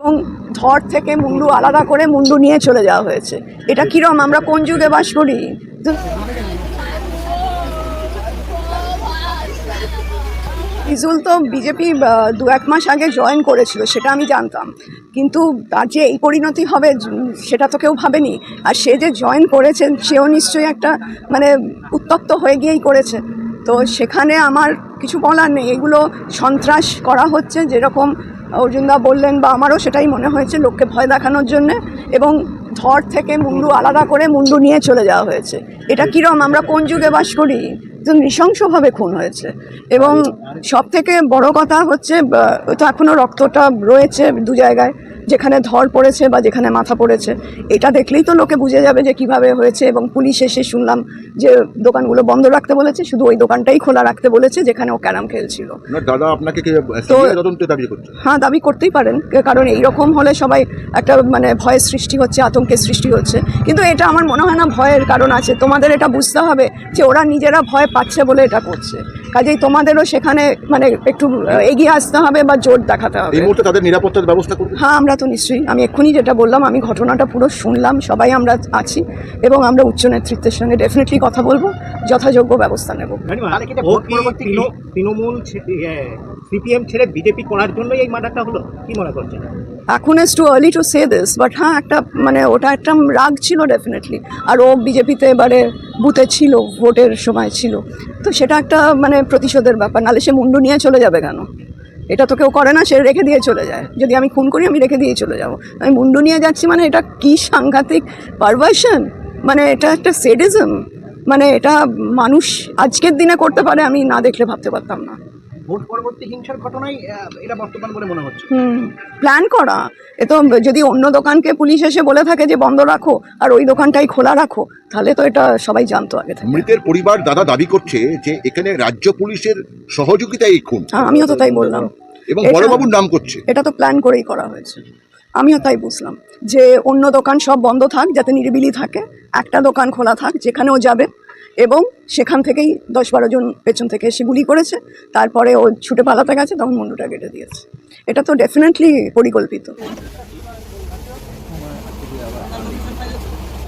এবং ধর থেকে মুন্ডু আলাদা করে মুন্ডু নিয়ে চলে যাওয়া হয়েছে। এটা কিরম? আমরা কোন যুগে বাস করি? ইজুল তো বিজেপি দু এক মাস আগে জয়েন করেছিল, সেটা আমি জানতাম। কিন্তু তার যে এই পরিণতি হবে, সেটা তো কেউ ভাবেনি। আর সে যে জয়েন করেছেন সেও নিশ্চয়ই একটা মানে উত্তপ্ত হয়ে গিয়েই করেছে। তো সেখানে আমার কিছু বলার নেই। এগুলো সন্ত্রাস করা হচ্ছে, যেরকম অর্জুনদা বললেন, বা আমারও সেটাই মনে হয়েছে লোককে ভয় দেখানোর জন্যে এবং ধর থেকে মুন্ডু আলাদা করে মুন্ডু নিয়ে চলে যাওয়া হয়েছে। এটা কিরম? আমরা কোন যুগে বাস করি? নৃশংসভাবে খুন হয়েছে। এবং সব থেকে বড় কথা হচ্ছে তো এখনও রক্তটা রয়েছে দু জায়গায় যেখানে ধর পড়েছে বা যেখানে মাথা পড়েছে। এটা দেখলেই তো লোকে বুঝে যাবে যে কীভাবে হয়েছে এবং পুলিশ এসে শুনলাম যে দোকানগুলো বন্ধ রাখতে বলেছে শুধু ওই দোকানটাই খোলা রাখতে বলেছে যেখানে ও ক্যারাম খেলছিল। দাদা আপনাকে হ্যাঁ দাবি করতেই পারেন কারণ এইরকম হলে সবাই একটা মানে ভয়ের সৃষ্টি হচ্ছে আতঙ্কের সৃষ্টি হচ্ছে। কিন্তু এটা আমার মনে হয় না ভয়ের কারণ আছে। তোমাদের এটা বুঝতে হবে যে ওরা নিজেরা ভয় পাচ্ছে বলে এটা করছে। কাজেই তোমাদেরও সেখানে মানে একটু এগিয়ে আসতে হবে বা জোর দেখাতে হবে। এই মুহূর্তে তাদের নিরাপত্তার ব্যবস্থা করবে হ্যাঁ আমরা তো নিশ্চয়ই আমি এক্ষুনি যেটা বললাম আমি ঘটনাটা পুরো শুনলাম সবাই আমরা আছি এবং আমরা উচ্চ নেতৃত্বের সঙ্গে ডেফিনেটলি কথা বলব যথাযোগ্য ব্যবস্থা নেব। তৃণ- তৃণমূল সিপিএম ছেড়ে বিজেপি করার জন্যই এই মার্ডারটা হলো? কি মনে করছেন? এখন is too early to say this but হ্যাঁ একটা মানে ওটা একটা রাগ ছিল ডেফিনেটলি আর ও বিজেপিতে এবারে বুথে ছিল, ভোটের সময় ছিল। তো সেটা একটা মানে প্রতিশোধের ব্যাপার নাহলে সে মুন্ডু নিয়ে চলে যাবে কেন? এটা তো কেউ করে না, সে রেখে দিয়ে চলে যায়। যদি আমি খুন করি, আমি রেখে দিয়ে চলে যাব। আমি মুন্ডু নিয়ে যাচ্ছি মানে এটা কি সাংঘাতিক পারভার্সন মানে এটা একটা সেডিজম মানে এটা মানুষ আজকের দিনে করতে পারে, আমি না দেখলে ভাবতে পারতাম না। ভোট পরবর্তী হিংসার ঘটনাই এটা বর্তমান বলে মনে হচ্ছে। প্ল্যান করা। এ তো যদি অন্য দোকানকে পুলিশ এসে বলে থাকে যে বন্ধ রাখো আর ওই দোকানটাই খোলা রাখো তাহলে তো এটা সবাই জানতো আগে থেকে। মৃতের পরিবার দাদা দাবি করছে যে এখানে রাজ্য পুলিশের সহযোগিতায় এই খুন। হ্যাঁ, আমিও তো তাই বললাম। এবং বড়বাবুর নাম করছে। এটা তো প্ল্যান করেই করা হয়েছে। আমিও তাই বুঝলাম যে অন্য দোকান সব বন্ধ থাক যাতে নিরিবিলি থাকে। একটা দোকান খোলা থাক যেখানেও যাবে। এবং সেখান থেকেই দশ বারো জন পেছন থেকে এসে গুলি করেছে। তারপরে ও ছুটে পালাতে গেছে, তখন মুন্ডুটা কেটে দিয়েছে। এটা তো ডেফিনেটলি পরিকল্পিত।